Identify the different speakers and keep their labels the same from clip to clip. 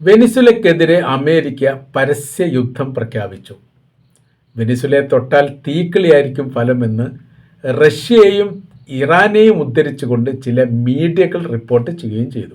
Speaker 1: വെനിസുലക്കെതിരെ America പരസ്യ യുദ്ധം പ്രഖ്യാപിച്ചു. വെനിസുലയെ തൊട്ടാൽ തീക്കിളിയായിരിക്കും ഫലമെന്ന് റഷ്യയെയും ഇറാനെയും ഉദ്ധരിച്ചുകൊണ്ട് ചില മീഡിയകൾ റിപ്പോർട്ട് ചെയ്യുകയും ചെയ്തു.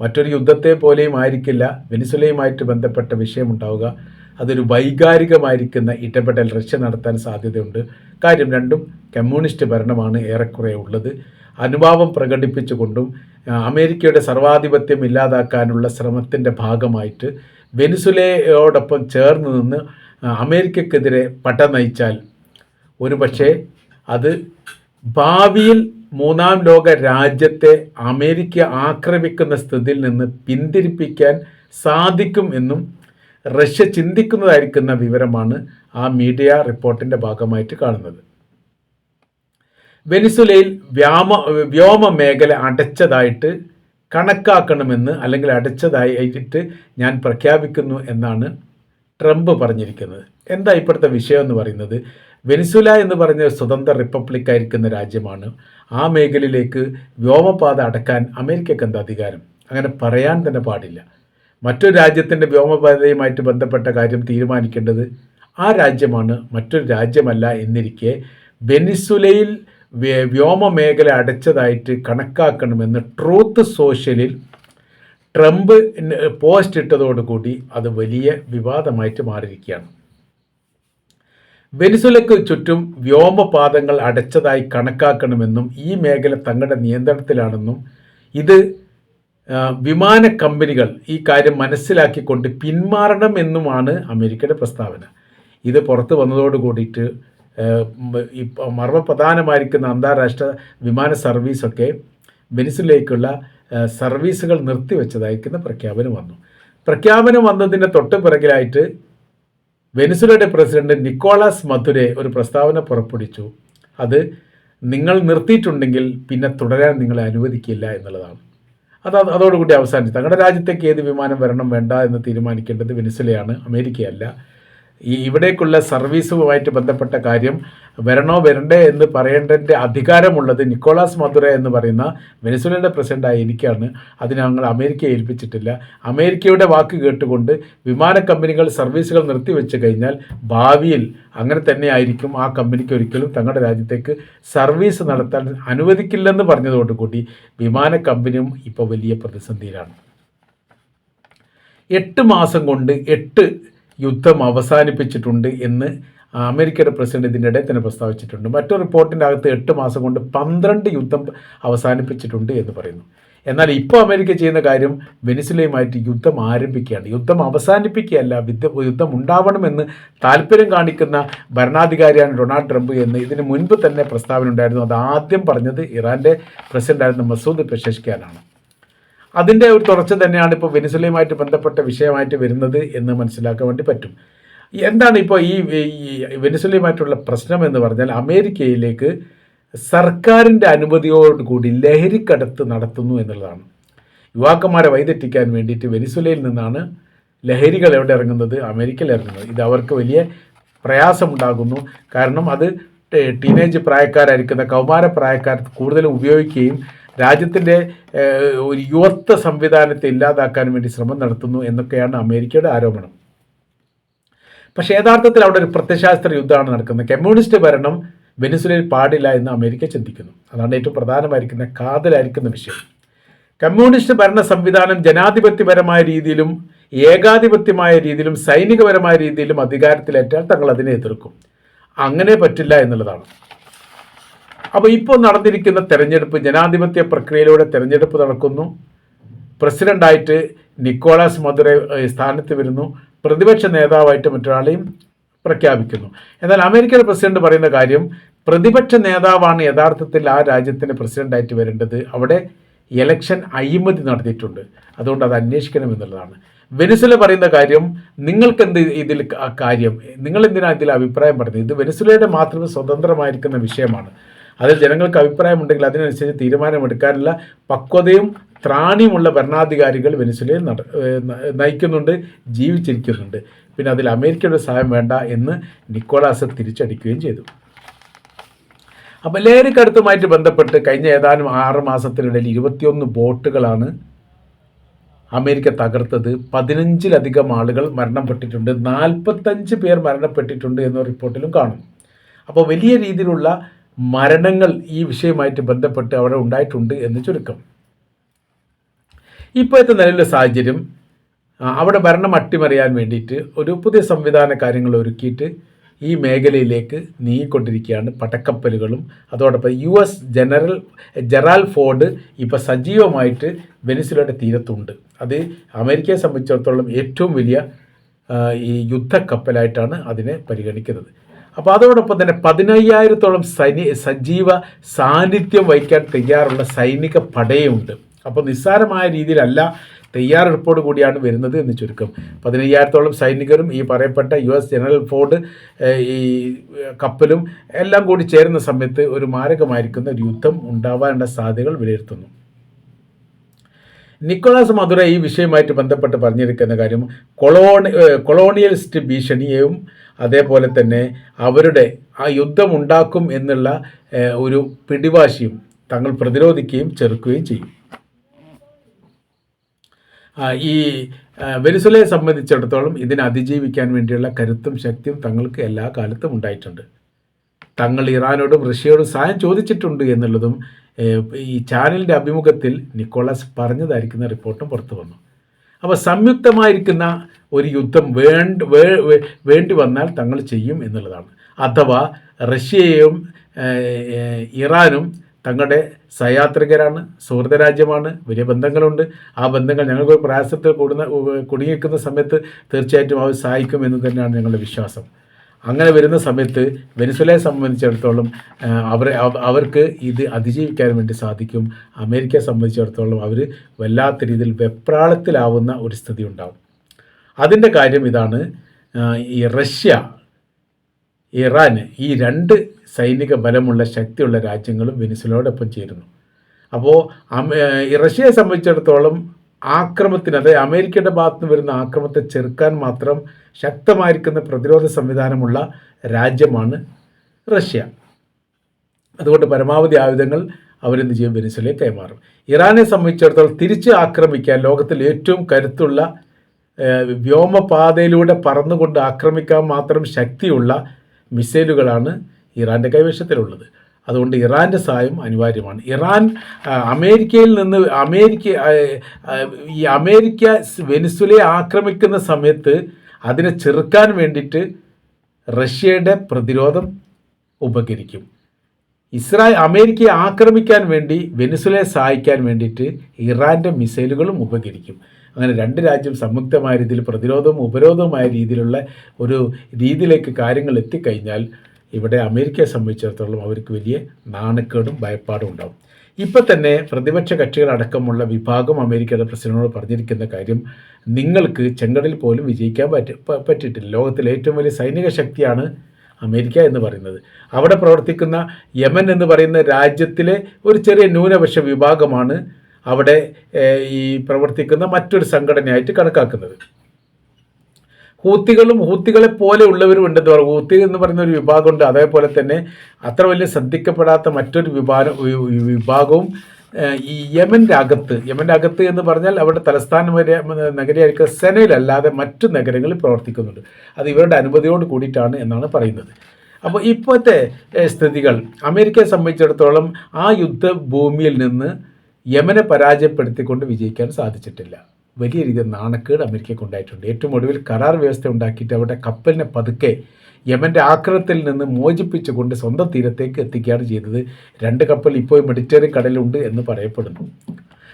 Speaker 1: മറ്റൊരു യുദ്ധത്തെ പോലെയും ആയിരിക്കില്ല. വെനിസുലയുമായിട്ട് ബന്ധപ്പെട്ട വിഷയമുണ്ടാവുക. അതൊരു വൈകാരികമായിരിക്കുന്ന ഇടപെടൽ റഷ്യ നടത്താൻ സാധ്യതയുണ്ട്. കാര്യം രണ്ടും കമ്മ്യൂണിസ്റ്റ് ഭരണമാണ് ഏറെക്കുറെ ഉള്ളത്. അനുഭാവം പ്രകടിപ്പിച്ചുകൊണ്ടും അമേരിക്കയുടെ സർവാധിപത്യം ഇല്ലാതാക്കാനുള്ള ശ്രമത്തിന്റെ ഭാഗമായിട്ട് വെനിസുലയോടൊപ്പം ചേർന്ന് നിന്ന് അമേരിക്കക്കെതിരെ പട നയിച്ചാൽ ഒരുപക്ഷെ അത് ഭാവിയിൽ മൂന്നാം ലോക രാജ്യത്തെ അമേരിക്ക ആക്രമിക്കുന്ന സ്ഥിതിയിൽ നിന്ന് പിന്തിരിപ്പിക്കാൻ സാധിക്കും എന്നും റഷ്യ ചിന്തിക്കുന്നതായിരിക്കുന്ന വിവരമാണ് ആ മീഡിയ റിപ്പോർട്ടിന്റെ ഭാഗമായിട്ട് കാണുന്നത്. വെനിസുലയിൽ വ്യാമ വ്യോമ മേഖല അടച്ചതായിട്ട് കണക്കാക്കണമെന്ന് അല്ലെങ്കിൽ അടച്ചതായിട്ട് ഞാൻ പ്രഖ്യാപിക്കുന്നു എന്നാണ് ട്രംപ് പറഞ്ഞിരിക്കുന്നത്. എന്താ ഇപ്പോഴത്തെ വിഷയം എന്ന് പറയുന്നത്? വെനിസുല എന്ന് പറഞ്ഞ സ്വതന്ത്ര റിപ്പബ്ലിക് ആയിരിക്കുന്ന രാജ്യമാണ് ആ മേഖലയിലേക്ക് വ്യോമപാത അടക്കാൻ അമേരിക്കക്ക് എന്താ അധികാരം? അങ്ങനെ പറയാൻ തന്നെ പാടില്ല. മറ്റൊരു രാജ്യത്തിന്റെ വ്യോമപാതയുമായിട്ട് ബന്ധപ്പെട്ട കാര്യം തീരുമാനിക്കേണ്ടത് ആ രാജ്യമാണ് മറ്റൊരു രാജ്യമല്ല എന്നിരിക്കെ വെനിസുലയിൽ വ്യ- വ്യോമ മേഖല അടച്ചതായിട്ട് കണക്കാക്കണമെന്ന് ട്രൂത്ത് സോഷ്യലിൽ ട്രംപ് പോസ്റ്റ് ഇട്ടതോടുകൂടി അത് വലിയ വിവാദമായിട്ട് മാറിയിരിക്കുകയാണ്. വെനിസുലയ്ക്ക് ചുറ്റും വ്യോമപാതങ്ങൾ അടച്ചതായി കണക്കാക്കണമെന്നും ഈ മേഖല തങ്ങളുടെ നിയന്ത്രണത്തിലാണെന്നും ഇത് വിമാന കമ്പനികൾ ഈ കാര്യം മനസ്സിലാക്കിക്കൊണ്ട് പിന്മാറണം എന്നുമാണ് അമേരിക്കയുടെ പ്രസ്താവന. ഇത് പുറത്തു വന്നതോട് കൂടിയിട്ട് മർമ്മ മർമ്മപ്രധാനമായിരിക്കുന്ന അന്താരാഷ്ട്ര വിമാന സർവീസൊക്കെ വെനിസുലയ്ക്കുള്ള സർവീസുകൾ നിർത്തിവെച്ചതായിരിക്കുന്ന പ്രഖ്യാപനം വന്നു. പ്രഖ്യാപനം വന്നതിന്റെ തൊട്ട് പിറകിലായിട്ട് വെനിസുലയുടെ പ്രസിഡന്റ് നിക്കോളാസ് മധുരെ ഒരു പ്രസ്താവന പുറപ്പെടുവിച്ചു. അത് നിങ്ങൾ നിർത്തിയിട്ടുണ്ടെങ്കിൽ പിന്നെ തുടരാൻ നിങ്ങളെ അനുവദിക്കില്ല എന്നുള്ളതാണ്. അത് അത് അതോടുകൂടി അവസാനിച്ചു. തങ്ങളുടെ രാജ്യത്തേക്ക് ഏത് വിമാനം വരണം വേണ്ട എന്ന് തീരുമാനിക്കേണ്ടത് വെനിസുലയാണ് അമേരിക്കയല്ല. ഈ ഇവിടേക്കുള്ള സർവീസുമായിട്ട് ബന്ധപ്പെട്ട കാര്യം വരണോ വരണ്ടേ എന്ന് പറയേണ്ടതിന്റെ അധികാരമുള്ളത് നിക്കോളാസ് മധുര എന്ന് പറയുന്ന വെനസുലയുടെ പ്രസിഡന്റായ എനിക്കാണ്. അത് ഞങ്ങൾ അമേരിക്കയെ ഏൽപ്പിച്ചിട്ടില്ല. അമേരിക്കയുടെ വാക്ക് കേട്ടുകൊണ്ട് വിമാന കമ്പനികൾ സർവീസുകൾ നിർത്തിവെച്ച് കഴിഞ്ഞാൽ ഭാവിയിൽ അങ്ങനെ തന്നെ ആയിരിക്കും ആ കമ്പനിക്ക് ഒരിക്കലും തങ്ങളുടെ രാജ്യത്തേക്ക് സർവീസ് നടത്താൻ അനുവദിക്കില്ലെന്ന് പറഞ്ഞതോടുകൂടി വിമാന കമ്പനിയും ഇപ്പോൾ വലിയ പ്രതിസന്ധിയിലാണ്. എട്ട് മാസം കൊണ്ട് എട്ട് യുദ്ധം അവസാനിപ്പിച്ചിട്ടുണ്ട് എന്ന് അമേരിക്കയുടെ പ്രസിഡന്റ് ഇതിനിടെ തന്നെ പ്രസ്താവിച്ചിട്ടുണ്ട്. മറ്റൊരു റിപ്പോർട്ടിന്റെ അകത്ത് എട്ട് മാസം കൊണ്ട് പന്ത്രണ്ട് യുദ്ധം അവസാനിപ്പിച്ചിട്ടുണ്ട് എന്ന് പറയുന്നു. എന്നാൽ ഇപ്പോൾ അമേരിക്ക ചെയ്യുന്ന കാര്യം വെനിസുലയുമായിട്ട് യുദ്ധം ആരംഭിക്കുകയാണ്. യുദ്ധം അവസാനിപ്പിക്കുകയല്ല യുദ്ധ ഉണ്ടാവണമെന്ന് താല്പര്യം കാണിക്കുന്ന ഭരണാധികാരിയാണ് ഡൊണാൾഡ് ട്രംപ് എന്ന് ഇതിന് മുൻപ് തന്നെ പ്രസ്താവന ഉണ്ടായിരുന്നു. അത് ആദ്യം പറഞ്ഞത് ഇറാന്റെ പ്രസിഡന്റായിരുന്ന മസൂദ് പെഷഷ്കിയാനാണ്. അതിന്റെ ഒരു തുടർച്ച തന്നെയാണ് ഇപ്പോൾ വെനിസുലയുമായിട്ട് ബന്ധപ്പെട്ട വിഷയമായിട്ട് വരുന്നത് എന്ന് മനസ്സിലാക്കാൻ വേണ്ടി പറ്റും. എന്താണ് ഇപ്പോൾ ഈ വെനിസുലയുമായിട്ടുള്ള പ്രശ്നം എന്ന് പറഞ്ഞാൽ അമേരിക്കയിലേക്ക് സർക്കാരിന്റെ അനുമതിയോടുകൂടി ലഹരിക്കടത്ത് നടത്തുന്നു എന്നുള്ളതാണ്. യുവാക്കന്മാരെ വൈതെറ്റിക്കാൻ വേണ്ടിയിട്ട് വെനിസുലയിൽ നിന്നാണ് ലഹരികൾ എവിടെ ഇറങ്ങുന്നത്? അമേരിക്കയിൽ ഇറങ്ങുന്നത്. ഇത് അവർക്ക് വലിയ പ്രയാസമുണ്ടാകുന്നു. കാരണം അത് ടീനേജ് പ്രായക്കാരായിരിക്കുന്ന കൗമാര പ്രായക്കാർ കൂടുതലും ഉപയോഗിക്കുകയും രാജ്യത്തിന്റെ ഒരു യുവത്വ സംവിധാനത്തെ ഇല്ലാതാക്കാൻ വേണ്ടി ശ്രമം നടത്തുന്നു എന്നൊക്കെയാണ് അമേരിക്കയുടെ ആരോപണം. പക്ഷേ യഥാർത്ഥത്തിൽ അവിടെ ഒരു പ്രത്യശാസ്ത്ര യുദ്ധമാണ് നടക്കുന്നത്. കമ്മ്യൂണിസ്റ്റ് ഭരണം വെനിസുലയിൽ പാടില്ല എന്ന് അമേരിക്ക ചിന്തിക്കുന്നു. അതാണ് ഏറ്റവും പ്രധാനമായിരിക്കുന്ന കാതലായിരിക്കുന്ന വിഷയം. കമ്മ്യൂണിസ്റ്റ് ഭരണ സംവിധാനം ജനാധിപത്യപരമായ രീതിയിലും ഏകാധിപത്യമായ രീതിയിലും സൈനികപരമായ രീതിയിലും അധികാരത്തിലേറ്റാൽ തങ്ങൾ അതിനെ എതിർക്കും. അങ്ങനെ പറ്റില്ല എന്നുള്ളതാണ്. അപ്പോൾ ഇപ്പോൾ നടന്നിരിക്കുന്ന തെരഞ്ഞെടുപ്പ് ജനാധിപത്യ പ്രക്രിയയിലൂടെ തെരഞ്ഞെടുപ്പ് നടക്കുന്നു. പ്രസിഡന്റായിട്ട് നിക്കോളാസ് മധുര സ്ഥാനത്ത് വരുന്നു. പ്രതിപക്ഷ നേതാവായിട്ട് മറ്റൊരാളെയും പ്രഖ്യാപിക്കുന്നു. എന്നാൽ അമേരിക്കൻ പ്രസിഡന്റ് പറയുന്ന കാര്യം പ്രതിപക്ഷ നേതാവാണ് യഥാർത്ഥത്തിൽ ആ രാജ്യത്തിന്റെ പ്രസിഡന്റായിട്ട് വരേണ്ടത്. അവിടെ ഇലക്ഷൻ അഴിമതി നടത്തിയിട്ടുണ്ട് അതുകൊണ്ട് അത് അന്വേഷിക്കണം എന്നുള്ളതാണ്. വെനിസുല പറയുന്ന കാര്യം നിങ്ങൾക്കെന്ത് ഇതിൽ കാര്യം? നിങ്ങൾ എന്തിനാണ് ഇതിൽ അഭിപ്രായം പറയുന്നത്? ഇത് വെനിസുലയുടെ മാത്രമേ സ്വതന്ത്രമായിരിക്കുന്ന വിഷയമാണ്. അതിൽ ജനങ്ങൾക്ക് അഭിപ്രായമുണ്ടെങ്കിൽ അതിനനുസരിച്ച് തീരുമാനമെടുക്കാനുള്ള പക്വതയും ത്രാണിയുമുള്ള ഭരണാധികാരികൾ വെനിസുലയിൽ നട നയിക്കുന്നുണ്ട് ജീവിച്ചിരിക്കുന്നുണ്ട്. പിന്നെ അതിൽ അമേരിക്കയുടെ സഹായം വേണ്ട എന്ന് നിക്കോളാസ് തിരിച്ചടിക്കുകയും ചെയ്തു. അപ്പോൾ ലേരിക്കടുത്തുമായിട്ട് ബന്ധപ്പെട്ട് കഴിഞ്ഞ ഏതാനും ആറ് മാസത്തിനിടയിൽ ഇരുപത്തിയൊന്ന് ബോട്ടുകളാണ് അമേരിക്ക തകർത്തത്. പതിനഞ്ചിലധികം ആളുകൾ മരണപ്പെട്ടിട്ടുണ്ട്. നാൽപ്പത്തഞ്ച് പേർ മരണപ്പെട്ടിട്ടുണ്ട് എന്ന റിപ്പോർട്ടിലും കാണും അപ്പോൾ വലിയ രീതിയിലുള്ള മരണങ്ങൾ ഈ വിഷയമായിട്ട് ബന്ധപ്പെട്ട് അവിടെ ഉണ്ടായിട്ടുണ്ട് എന്ന് ചുരുക്കം. ഇപ്പോഴത്തെ നിലവിലെ സാഹചര്യം അവിടെ ഭരണം അട്ടിമറിയാൻ വേണ്ടിയിട്ട് ഒരു പുതിയ സംവിധാന കാര്യങ്ങൾ ഒരുക്കിയിട്ട് ഈ മേഖലയിലേക്ക് നീങ്ങിക്കൊണ്ടിരിക്കുകയാണ് പടക്കപ്പലുകളും. അതോടൊപ്പം U S general Gerald Ford ഇപ്പോൾ സജീവമായിട്ട് വെനിസുലയുടെ തീരത്തുണ്ട്. അത് അമേരിക്കയെ സംബന്ധിച്ചിടത്തോളം ഏറ്റവും വലിയ ഈ യുദ്ധക്കപ്പലായിട്ടാണ് അതിനെ പരിഗണിക്കുന്നത്. അപ്പോൾ അതോടൊപ്പം തന്നെ പതിനയ്യായിരത്തോളം സൈനി സജീവ സാന്നിധ്യം വഹിക്കാൻ തയ്യാറുള്ള സൈനിക പടയുണ്ട്. അപ്പോൾ നിസ്സാരമായ രീതിയിലല്ല തയ്യാറെടുപ്പോട് കൂടിയാണ് വരുന്നത് എന്ന് ചുരുക്കം. പതിനയ്യായിരത്തോളം സൈനികരും ഈ പറയപ്പെട്ട യു എസ് ജനറൽ ഫോർഡ് ഈ കപ്പലും എല്ലാം കൂടി ചേരുന്ന സമയത്ത് ഒരു മാരകമായിരിക്കുന്ന ഒരു യുദ്ധം ഉണ്ടാവാനുള്ള സാധ്യതകൾ വിലയിരുത്തുന്നു. നിക്കോളാസ് മധുര ഈ വിഷയമായിട്ട് ബന്ധപ്പെട്ട് പറഞ്ഞിരിക്കുന്ന കാര്യം കൊളോണി കൊളോണിയലിസ്റ്റ് ഭീഷണിയെയും അതേപോലെ തന്നെ അവരുടെ ആ യുദ്ധം ഉണ്ടാക്കും എന്നുള്ള ഒരു പിടിവാശിയും തങ്ങൾ പ്രതിരോധിക്കുകയും ചെറുക്കുകയും ചെയ്യും. ഈ വെനിസുലയെ സംബന്ധിച്ചിടത്തോളം ഇതിനെ അതിജീവിക്കാൻ വേണ്ടിയുള്ള കരുത്തും ശക്തിയും തങ്ങൾക്ക് എല്ലാ കാലത്തും ഉണ്ടായിട്ടുണ്ട്. തങ്ങൾ ഇറാനോടും റഷ്യയോടും സഹായം ചോദിച്ചിട്ടുണ്ട് എന്നുള്ളതും ഈ ചാനലിന്റെ അഭിമുഖത്തിൽ നിക്കോളാസ് പറഞ്ഞതായിരിക്കുന്ന റിപ്പോർട്ടും പുറത്തു വന്നു. അപ്പോൾ സംയുക്തമായിരിക്കുന്ന ഒരു യുദ്ധം വേണ്ട വേണ്ടി വന്നാൽ തങ്ങൾ ചെയ്യും എന്നുള്ളതാണ്. അഥവാ റഷ്യയും ഇറാനും തങ്ങളുടെ സഹയാത്രികരാണ് സുഹൃത രാജ്യമാണ് വലിയ ബന്ധങ്ങളുണ്ട്. ആ ബന്ധങ്ങൾ ഞങ്ങൾക്ക് പ്രയാസത്തിൽ കൂടുന്ന കുടുങ്ങിയിരിക്കുന്ന സമയത്ത് തീർച്ചയായിട്ടും അവർ സഹായിക്കും എന്ന് തന്നെയാണ് ഞങ്ങളുടെ വിശ്വാസം. അങ്ങനെ വരുന്ന സമയത്ത് വെനിസുലയെ സംബന്ധിച്ചിടത്തോളം അവരെ അവർക്ക് ഇത് അതിജീവിക്കാൻ വേണ്ടി സാധിക്കും. അമേരിക്കയെ സംബന്ധിച്ചിടത്തോളം അവർ വല്ലാത്ത രീതിയിൽ വെപ്രാളത്തിലാവുന്ന ഒരു സ്ഥിതി ഉണ്ടാവും അതിന്റെ കാര്യം ഇതാണ് ഈ റഷ്യ ഇറാൻ ഈ രണ്ട് സൈനിക ബലമുള്ള ശക്തിയുള്ള രാജ്യങ്ങളും വെനിസുലയോടൊപ്പം ചേരുന്നു. അപ്പോൾ റഷ്യയെ സംബന്ധിച്ചിടത്തോളം ആക്രമത്തിന് അതായത് അമേരിക്കയുടെ ഭാഗത്ത് നിന്ന് വരുന്ന ആക്രമത്തെ ചെറുക്കാൻ മാത്രം ശക്തമായിരിക്കുന്ന പ്രതിരോധ സംവിധാനമുള്ള രാജ്യമാണ് റഷ്യ. അതുകൊണ്ട് പരമാവധി ആയുധങ്ങൾ അവരെന്ത് ചെയ്യും? വെനിസ്വലയെ കൈമാറും. ഇറാനെ സംബന്ധിച്ചിടത്തോളം തിരിച്ച് ആക്രമിക്കാൻ ലോകത്തിൽ ഏറ്റവും കരുത്തുള്ള വ്യോമപാതയിലൂടെ പറന്നുകൊണ്ട് ആക്രമിക്കാൻ മാത്രം ശക്തിയുള്ള മിസൈലുകളാണ് ഇറാന്റെ കൈവശത്തിലുള്ളത്. അതുകൊണ്ട് ഇറാന്റെ സഹായം അനിവാര്യമാണ്. ഇറാൻ അമേരിക്കയിൽ നിന്ന് അമേരിക്ക ഈ അമേരിക്ക വെനിസുലയെ ആക്രമിക്കുന്ന സമയത്ത് അതിനെ ചെറുക്കാൻ വേണ്ടിയിട്ട് റഷ്യയുടെ പ്രതിരോധം ഉപകരിക്കും. ഇസ്രായേൽ അമേരിക്കയെ ആക്രമിക്കാൻ വേണ്ടി വെനിസുലയെ സഹായിക്കാൻ വേണ്ടിയിട്ട് ഇറാന്റെ മിസൈലുകളും ഉപകരിക്കും. അങ്ങനെ രണ്ട് രാജ്യം സംയുക്തമായ രീതിയിൽ പ്രതിരോധവും ഉപരോധവുമായ രീതിയിലുള്ള ഒരു രീതിയിലേക്ക് കാര്യങ്ങൾ എത്തിക്കഴിഞ്ഞാൽ ഇവിടെ അമേരിക്കയെ സംബന്ധിച്ചിടത്തോളം അവർക്ക് വലിയ നാണക്കേടും ഭയപ്പാടും ഉണ്ടാവും. ഇപ്പം തന്നെ പ്രതിപക്ഷ കക്ഷികളടക്കമുള്ള വിഭാഗം അമേരിക്കയുടെ പ്രസിഡന്റിനോട് പറഞ്ഞിരിക്കുന്ന കാര്യം നിങ്ങൾക്ക് ചെങ്കടൽ പോലും വിജയിക്കാൻ പറ്റി പറ്റിയിട്ടില്ല. ലോകത്തിലെ ഏറ്റവും വലിയ സൈനിക ശക്തിയാണ് അമേരിക്ക എന്ന് പറയുന്നത്. അവിടെ പ്രവർത്തിക്കുന്ന യമൻ എന്ന് പറയുന്ന രാജ്യത്തിലെ ഒരു ചെറിയ ന്യൂനപക്ഷ വിഭാഗമാണ് അവിടെ ഈ പ്രവർത്തിക്കുന്ന മറ്റൊരു സംഘടനയായിട്ട് കണക്കാക്കുന്നത്. ഹൂത്തികളും ഹൂത്തികളെ പോലെ ഉള്ളവരും ഉണ്ടെന്ന് പറയും ഹൂത്തി എന്ന് പറയുന്ന ഒരു വിഭാഗമുണ്ട്. അതേപോലെ തന്നെ അത്ര വലിയ ശ്രദ്ധിക്കപ്പെടാത്ത മറ്റൊരു വിഭാഗം വിഭാഗവും ഈ യമന്റെ അകത്ത് യമന്റെ അകത്ത് എന്ന് പറഞ്ഞാൽ അവരുടെ തലസ്ഥാന നഗരിയായിരിക്കുന്ന സെനയിലല്ലാതെ മറ്റു നഗരങ്ങളിൽ പ്രവർത്തിക്കുന്നുണ്ട്. അത് ഇവരുടെ അനുമതിയോട് കൂടിയിട്ടാണ് എന്നാണ് പറയുന്നത്. അപ്പോൾ ഇപ്പോഴത്തെ സ്ഥിതികൾ. അമേരിക്കയെ സംബന്ധിച്ചിടത്തോളം ആ യുദ്ധഭൂമിയിൽ നിന്ന് യമനെ പരാജയപ്പെടുത്തിക്കൊണ്ട് വിജയിക്കാൻ സാധിച്ചിട്ടില്ല. വലിയ രീതിയിൽ നാണക്കേട് അമേരിക്കയ്ക്ക് ഉണ്ടായിട്ടുണ്ട്. ഏറ്റവും ഒടുവിൽ കരാർ വ്യവസ്ഥ ഉണ്ടാക്കിയിട്ട് അവരുടെ കപ്പലിനെ പതുക്കെ യമന്റെ ആക്രമണത്തിൽ നിന്ന് മോചിപ്പിച്ചുകൊണ്ട് സ്വന്തം തീരത്തേക്ക് എത്തിക്കുകയാണ് ചെയ്തത്. രണ്ട് കപ്പൽ ഇപ്പോൾ മെഡിറ്ററേനിയൻ കടലുണ്ട് എന്ന് പറയപ്പെടുന്നു.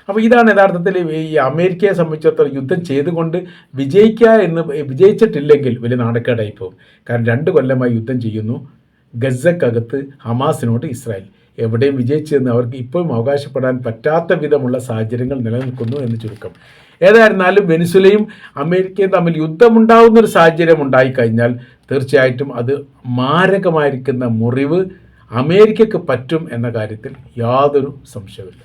Speaker 1: അപ്പോൾ ഇതാണ് യഥാർത്ഥത്തിൽ ഈ അമേരിക്കയെ സംബന്ധിച്ചിടത്തോളം യുദ്ധം ചെയ്തുകൊണ്ട് വിജയിക്കുക എന്ന് വിജയിച്ചിട്ടില്ലെങ്കിൽ വലിയ നാണക്കേടായി പോകും. കാരണം രണ്ട് കൊല്ലമായി യുദ്ധം ചെയ്യുന്നു. ഗസക്കകത്ത് ഹമാസിനോട് ഇസ്രായേൽ. എവിടെയും വിജയിച്ചെന്ന് അവർക്ക് ഇപ്പോഴും അവകാശപ്പെടാൻ പറ്റാത്ത വിധമുള്ള സാഹചര്യങ്ങൾ നിലനിൽക്കുന്നു എന്ന് ചുരുക്കം. ഏതായിരുന്നാലും വെനിസുലയും അമേരിക്കയും തമ്മിൽ യുദ്ധമുണ്ടാകുന്ന ഒരു സാഹചര്യം ഉണ്ടായിക്കഴിഞ്ഞാൽ തീർച്ചയായിട്ടും അത് മാരകമായിരിക്കുന്ന മുറിവ് അമേരിക്കയ്ക്ക് പറ്റും എന്ന കാര്യത്തിൽ യാതൊരു സംശയമില്ല